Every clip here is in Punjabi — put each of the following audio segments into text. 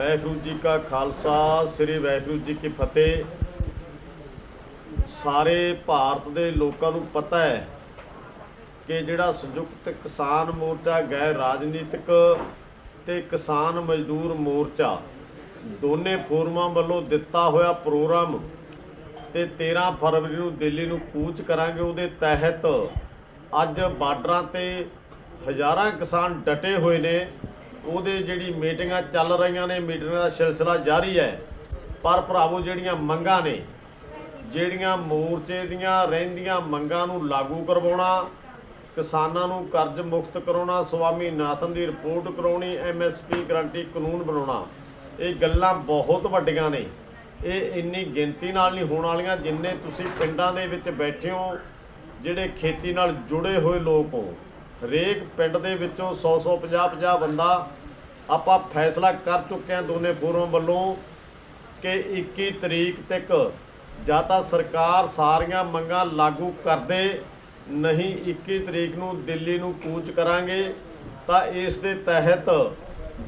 ਵਾਹਿਗੁਰੂ ਜੀ ਕਾ ਖਾਲਸਾ, ਸ੍ਰੀ ਵਾਹਿਗੁਰੂ ਜੀ ਕੀ ਫਤਿਹ। ਸਾਰੇ ਭਾਰਤ ਦੇ ਲੋਕਾਂ ਨੂੰ ਪਤਾ ਹੈ ਕਿ ਜਿਹੜਾ ਸੰਯੁਕਤ ਕਿਸਾਨ ਮੋਰਚਾ, ਗੈਰ ਰਾਜਨੀਤਿਕ ਤੇ ਕਿਸਾਨ ਮਜ਼ਦੂਰ ਮੋਰਚਾ, ਦੋਨੇ ਫੋਰਮਾਂ ਵੱਲੋਂ ਦਿੱਤਾ ਹੋਇਆ ਪ੍ਰੋਗਰਾਮ ਤੇ 13 ਫਰਵਰੀ ਨੂੰ ਦਿੱਲੀ ਨੂੰ ਕੂਚ ਕਰਾਂਗੇ। ਉਹਦੇ ਤਹਿਤ ਅੱਜ ਬਾਰਡਰਾਂ ਤੇ ਹਜ਼ਾਰਾਂ ਕਿਸਾਨ ਡਟੇ ਹੋਏ ਨੇ। ਉਹਦੇ ਜਿਹੜੀ ਮੀਟਿੰਗਾਂ ਚੱਲ ਰਹੀਆਂ ਨੇ, ਮੀਟਿੰਗਾਂ ਦਾ ਸਿਲਸਿਲਾ ਜਾਰੀ ਹੈ। ਪਰ ਭਰਾਵੋ, ਜਿਹੜੀਆਂ ਮੰਗਾਂ ਨੇ, ਜਿਹੜੀਆਂ ਮੋਰਚੇ ਦੀਆਂ ਰਹਿੰਦੀਆਂ ਮੰਗਾਂ ਨੂੰ ਲਾਗੂ ਕਰਵਾਉਣਾ, ਕਿਸਾਨਾਂ ਨੂੰ ਕਰਜ਼ ਮੁਕਤ ਕਰਾਉਣਾ, ਸਵਾਮੀ ਨਾਥਨ ਦੀ ਰਿਪੋਰਟ ਕਰਾਉਣੀ ਐਮਐਸਪੀ ਗਰੰਟੀ ਕਾਨੂੰਨ ਬਣਾਉਣਾ, ਇਹ ਗੱਲਾਂ ਬਹੁਤ ਵੱਡੀਆਂ ਨੇ। ਇਹ ਇੰਨੀ ਗਿਣਤੀ ਨਾਲ ਨਹੀਂ ਹੋਣ ਵਾਲੀਆਂ ਜਿੰਨੇ ਤੁਸੀਂ ਪਿੰਡਾਂ ਦੇ ਵਿੱਚ ਬੈਠੇ ਹੋ, ਜਿਹੜੇ ਖੇਤੀ ਨਾਲ ਜੁੜੇ ਹੋਏ ਲੋਕ ਹੋ। ਹਰੇਕ ਪਿੰਡ ਦੇ ਵਿੱਚੋਂ 100 100 50 50 ਬੰਦਾ ਆਪਾਂ ਫੈਸਲਾ ਕਰ ਚੁੱਕੇ ਹਾਂ ਦੋਨੇ ਫੋਰਮ ਵੱਲੋਂ ਕਿ 21 ਤਰੀਕ ਤੱਕ ਜਾਂ ਤਾਂ ਸਰਕਾਰ ਸਾਰੀਆਂ ਮੰਗਾਂ ਲਾਗੂ ਕਰਦੇ, ਨਹੀਂ 21 ਤਰੀਕ ਨੂੰ ਦਿੱਲੀ ਨੂੰ ਕੂਚ ਕਰਾਂਗੇ, ਤਾਂ ਇਸ ਦੇ ਤਹਿਤ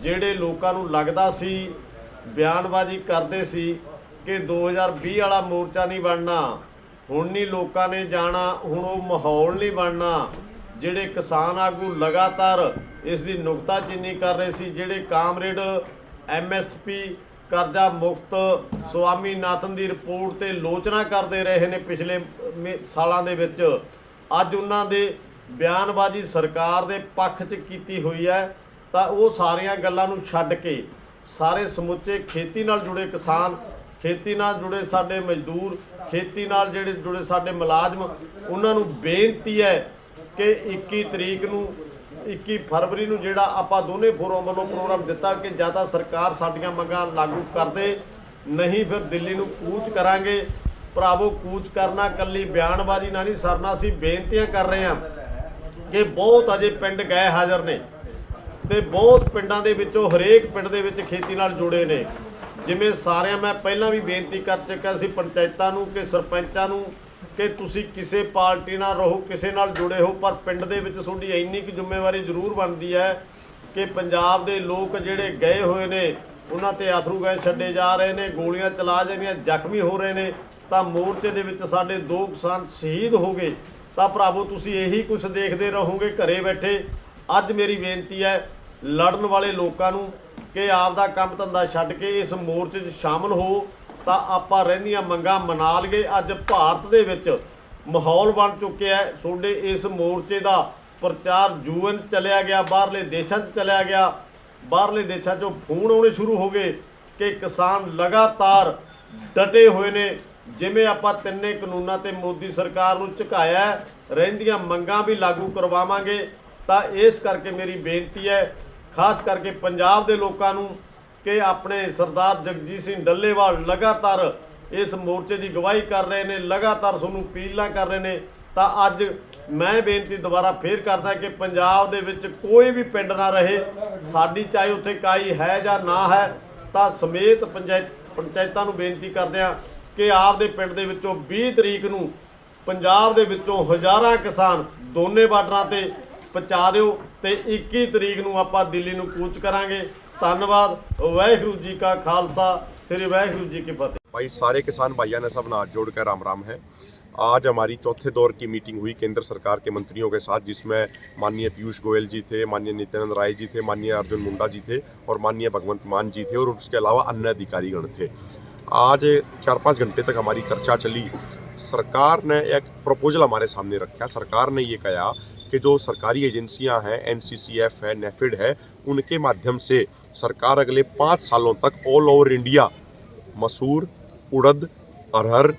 ਜਿਹੜੇ ਲੋਕਾਂ ਨੂੰ ਲੱਗਦਾ ਸੀ, ਬਿਆਨਬਾਜ਼ੀ ਕਰਦੇ ਸੀ ਕਿ 2020 ਵਾਲਾ ਮੋਰਚਾ ਨਹੀਂ ਬਣਨਾ, ਹੁਣ ਨਹੀਂ ਲੋਕਾਂ ਨੇ ਜਾਣਾ, ਹੁਣ ਉਹ ਮਾਹੌਲ ਨਹੀਂ ਬਣਨਾ ਜਿਹੜੇ ਕਿਸਾਨ ਆਗੂ ਲਗਾਤਾਰ ਇਸ ਦੀ ਨੁਕਤਾਚੀਨੀ ਕਰ ਰਹੇ ਸੀ, ਜਿਹੜੇ ਕਾਮਰੇਡ ਐਮਐਸਪੀ ਕਰਜ਼ਾ ਮੁਕਤ ਸਵਾਮੀ ਨਾਥਨ ਦੀ ਰਿਪੋਰਟ ਤੇ ਲੋਚਨਾ ਕਰਦੇ ਰਹੇ ਨੇ ਪਿਛਲੇ ਮੇ- ਸਾਲਾਂ ਦੇ ਵਿੱਚ, ਅੱਜ ਉਹਨਾਂ ਦੇ ਬਿਆਨਬਾਜ਼ੀ ਸਰਕਾਰ ਦੇ ਪੱਖ 'ਚ ਕੀਤੀ ਹੋਈ ਹੈ, ਤਾਂ ਉਹ ਸਾਰੀਆਂ ਗੱਲਾਂ ਨੂੰ ਛੱਡ ਕੇ ਸਾਰੇ ਸਮੁੱਚੇ ਖੇਤੀ ਨਾਲ ਜੁੜੇ ਕਿਸਾਨ, ਖੇਤੀ ਨਾਲ ਜੁੜੇ ਸਾਡੇ ਮਜ਼ਦੂਰ, ਖੇਤੀ ਨਾਲ ਜਿਹੜੇ ਜੁੜੇ ਸਾਡੇ ਮੁਲਾਜ਼ਮ, ਉਹਨਾਂ ਨੂੰ ਬੇਨਤੀ ਹੈ ਕਿ 21 ਤਰੀਕ ਨੂੰ 21 ਫਰਵਰੀ ਨੂੰ ਜਿਹੜਾ ਆਪਾਂ ਦੋਨੇ ਫੋਰਮ ਵੱਲੋਂ ਪ੍ਰੋਗਰਾਮ ਦਿੱਤਾ ਕਿ ਜ਼ਿਆਦਾ ਸਰਕਾਰ ਸਾਡੀਆਂ ਮੰਗਾਂ ਲਾਗੂ ਕਰਦੇ, ਨਹੀਂ ਫਿਰ ਦਿੱਲੀ ਨੂੰ ਕੂਚ ਕਰਾਂਗੇ। ਭਰਾਵੋ, ਕੂਚ ਕਰਨਾ ਕੱਲੀ ਬਿਆਨਬਾਜ਼ੀ ਨਾਲ ਨਹੀਂ ਸਰਨਾ ਸੀ ਬੇਨਤੀਆਂ ਕਰ ਰਹੇ ਹਾਂ ਕਿ ਬਹੁਤ ਅਜੇ ਪਿੰਡ ਗਏ ਹਾਜ਼ਰ ਨੇ ਤੇ ਬਹੁਤ ਪਿੰਡਾਂ ਦੇ ਵਿੱਚੋਂ ਹਰੇਕ ਪਿੰਡ ਦੇ ਵਿੱਚ ਖੇਤੀ ਨਾਲ ਜੁੜੇ ਨੇ। ਜਿਵੇਂ ਸਾਰਿਆਂ, ਮੈਂ ਪਹਿਲਾਂ ਵੀ ਬੇਨਤੀ ਕਰ ਚੁੱਕਿਆ ਸੀ ਪੰਚਾਇਤਾਂ ਨੂੰ ਕਿ ਸਰਪੰਚਾਂ ਨੂੰ ਕਿ ਤੁਸੀਂ ਕਿਸੇ ਪਾਰਟੀ ਨਾਲ ਰਹੋ, ਕਿਸੇ ਨਾਲ ਜੁੜੇ ਹੋ, ਪਰ ਪਿੰਡ ਦੇ ਵਿੱਚ ਤੁਹਾਡੀ ਇੰਨੀ ਕੁ ਜ਼ਿੰਮੇਵਾਰੀ ਜ਼ਰੂਰ ਬਣਦੀ ਹੈ ਕਿ ਪੰਜਾਬ ਦੇ ਲੋਕ ਜਿਹੜੇ ਗਏ ਹੋਏ ਨੇ, ਉਹਨਾਂ ਤੇ ਆਥਰੂ ਗੈਸ ਛੱਡੇ ਜਾ ਰਹੇ ਨੇ, ਗੋਲੀਆਂ ਚਲਾ ਜਾਂਦੀਆਂ ਜ਼ਖਮੀ ਹੋ ਰਹੇ ਨੇ, ਤਾਂ ਮੋਰਚੇ ਦੇ ਵਿੱਚ ਸਾਡੇ ਦੋ ਕਿਸਾਨ ਸ਼ਹੀਦ ਹੋ ਗਏ। ਤਾਂ ਭਰਾਵੋ, ਤੁਸੀਂ ਇਹੀ ਕੁਝ ਦੇਖਦੇ ਰਹੋਗੇ, ਘਰੇ ਬੈਠੇ। ਅੱਜ ਮੇਰੀ ਬੇਨਤੀ ਹੈ, ਲੜਨ ਵਾਲੇ ਲੋਕਾਂ ਨੂੰ ਕਿ ਆਪ ਦਾ ਕੰਮ ਧੰਦਾ ਛੱਡ ਕੇ ਇਸ ਮੋਰਚੇ 'ਚ ਸ਼ਾਮਲ ਹੋ। ਤਾਂ ਆਪਾਂ ਰਹਿੰਦੀਆਂ ਮੰਗਾਂ ਮਨਾ ਲਈਏ। ਅੱਜ ਭਾਰਤ ਦੇ ਵਿੱਚ ਮਾਹੌਲ ਬਣ ਚੁੱਕਿਆ ਹੈ। ਤੁਹਾਡੇ ਇਸ ਮੋਰਚੇ ਦਾ ਪ੍ਰਚਾਰ ਯੂਐਨ ਚਲਿਆ ਗਿਆ, ਬਾਹਰਲੇ ਦੇਸ਼ਾਂ 'ਚ ਚਲਿਆ ਗਿਆ। ਬਾਹਰਲੇ ਦੇਸ਼ਾਂ 'ਚੋਂ ਫੋਨ ਆਉਣੇ ਸ਼ੁਰੂ ਹੋ ਗਏ ਕਿ ਕਿਸਾਨ ਲਗਾਤਾਰ ਡਟੇ ਹੋਏ ਨੇ। ਜਿਵੇਂ ਆਪਾਂ ਤਿੰਨੇ ਕਾਨੂੰਨਾਂ ਤੇ ਮੋਦੀ ਸਰਕਾਰ ਨੂੰ ਝੁਕਾਇਆ ਰਹਿੰਦੀਆਂ ਮੰਗਾਂ ਵੀ ਲਾਗੂ ਕਰਵਾਵਾਂਗੇ। ਤਾਂ ਇਸ ਕਰਕੇ ਮੇਰੀ ਬੇਨਤੀ ਹੈ, ਖਾਸ ਕਰਕੇ ਪੰਜਾਬ ਦੇ ਲੋਕਾਂ ਨੂੰ ਕਿ ਆਪਣੇ ਸਰਦਾਰ ਜਗਜੀਤ ਸਿੰਘ ਡੱਲੇਵਾਲ ਲਗਾਤਾਰ ਇਸ ਮੋਰਚੇ ਦੀ ਗਵਾਹੀ ਕਰ ਰਹੇ ਨੇ, ਲਗਾਤਾਰ ਤੁਹਾਨੂੰ ਅਪੀਲਾਂ ਕਰ ਰਹੇ ਨੇ। ਤਾਂ ਅੱਜ ਮੈਂ ਬੇਨਤੀ ਦੁਬਾਰਾ ਫੇਰ ਕਰਦਾ ਕਿ ਪੰਜਾਬ ਦੇ ਵਿੱਚ ਕੋਈ ਵੀ ਪਿੰਡ ਨਾ ਰਹੇ। ਸਾਡੀ ਚਾਹੇ ਉੱਥੇ ਕਾਈ ਹੈ ਜਾਂ ਨਾ ਹੈ, ਤਾਂ ਸਮੇਤ ਪੰਚਾਇਤ, ਪੰਚਾਇਤਾਂ ਨੂੰ ਬੇਨਤੀ ਕਰਦੇ ਆ ਕਿ ਆਪਦੇ ਪਿੰਡ ਦੇ ਵਿੱਚੋਂ 20 ਤਰੀਕ ਨੂੰ ਪੰਜਾਬ ਦੇ ਵਿੱਚੋਂ ਹਜ਼ਾਰਾਂ ਕਿਸਾਨ ਦੋਨੇ ਬਾਰਡਰਾਂ ਤੇ ਪਹੁੰਚਾ ਦਿਓ ਤੇ 21 ਤਰੀਕ ਨੂੰ ਆਪਾਂ ਦਿੱਲੀ ਨੂੰ ਕੂਚ ਕਰਾਂਗੇ। ਧੰਨਵਾਦ ਵਾਹਿਗੁਰੂ ਜੀ ਕਾ ਖਾਲਸਾ ਸ੍ਰੀ ਵਾਹਿਗੁਰੂ ਜੀ ਕੀ ਫਤਿਹ भाई सारे किसान भाइयों ने सब हाथ जोड़कर राम राम है आज हमारी चौथे दौर की मीटिंग हुई केंद्र सरकार के मंत्रियों के साथ जिसमें माननीय पीयूष गोयल जी थे माननीय नित्यानंद राय जी थे माननीय अर्जुन मुंडा जी थे और माननीय भगवंत मान जी थे और उसके अलावा अन्य अधिकारीगण थे आज चार पाँच घंटे तक हमारी चर्चा चली सरकार ने एक प्रपोजल हमारे सामने रखा सरकार ने ये कहा कि जो सरकारी एजेंसियाँ हैं एनसीसीएफ है नेफिड है, उनके माध्यम से सरकार अगले पाँच सालों तक ऑल ओवर इंडिया मसूर, उड़द, अरहर,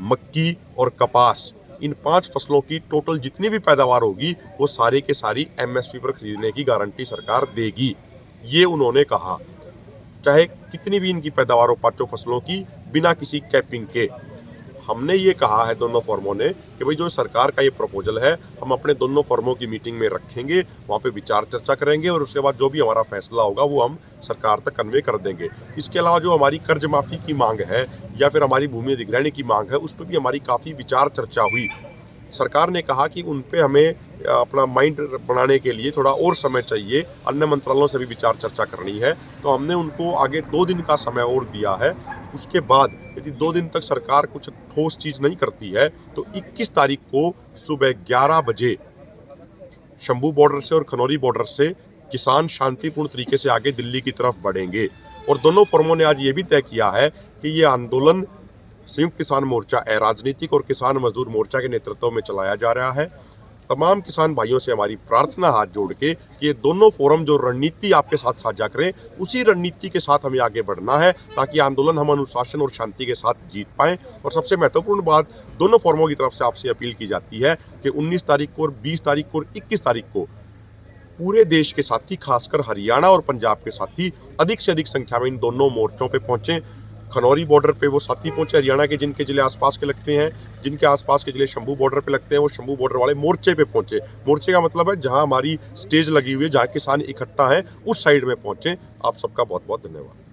मक्की और कपास, इन पाँच फ़सलों की टोटल जितनी भी पैदावार होगी, वो सारी के सारी एमएसपी पर खरीदने की गारंटी सरकार देगी। ये उन्होंने कहा। चाहे कितनी भी इनकी पैदावार हो, पाँचों फ़सलों की, बिना किसी कैपिंग के। हमने ये कहा है दोनों फर्मों ने कि भाई जो सरकार का ये प्रपोजल है, हम अपने दोनों फर्मों की मीटिंग में रखेंगे, वहाँ पे विचार चर्चा करेंगे और उसके बाद जो भी हमारा फैसला होगा, वो हम सरकार तक कन्वे कर देंगे। इसके अलावा जो हमारी कर्ज माफ़ी की मांग है या फिर हमारी भूमि अधिग्रहण की मांग है, उस पर भी हमारी काफ़ी विचार चर्चा हुई। सरकार ने कहा कि उन पर हमें अपना माइंड बनाने के लिए थोड़ा और समय चाहिए, अन्य मंत्रालयों से भी विचार चर्चा करनी है। तो हमने उनको आगे दो दिन का समय और दिया है उसके बाद यदि दो दिन तक सरकार कुछ ठोस चीज़ नहीं करती है तो 21 तारीख को सुबह 11 बजे शंभू बॉर्डर से और खनौरी बॉर्डर से किसान शांतिपूर्ण तरीके से आगे दिल्ली की तरफ़ बढ़ेंगे। और दोनों फर्मों ने आज ये भी तय किया है कि ये आंदोलन संयुक्त किसान मोर्चा अराजनीतिक और किसान मजदूर मोर्चा के नेतृत्व में चलाया जा रहा है। तमाम किसान भाइयों से हमारी प्रार्थना हाथ जोड़ के कि ये दोनों फोरम जो रणनीति आपके साथ साझा करें, उसी रणनीति के साथ हमें आगे बढ़ना है ताकि आंदोलन हम अनुशासन और शांति के साथ जीत पाएँ। और सबसे महत्वपूर्ण बात, दोनों फोरमों की तरफ़ से आपसे अपील की जाती है कि 19 तारीख को और 20 तारीख को और 21 तारीख को पूरे देश के साथी खासकर हरियाणा और पंजाब के साथी अधिक से अधिक संख्या में इन दोनों मोर्चों पे पहुँचे। खनौरी बॉर्डर पे वो साथी पहुँचे, हरियाणा के जिनके ज़िले आसपास के लगते हैं, जिनके आसपास के ज़िले शंभू बॉर्डर पे लगते हैं, वो शंभू बॉर्डर वाले मोर्चे पे पहुँचे। मोर्चे का मतलब है जहाँ हमारी स्टेज लगी हुई है, जहाँ किसान इकट्ठा है, उस साइड में पहुँचे। आप सबका बहुत बहुत धन्यवाद।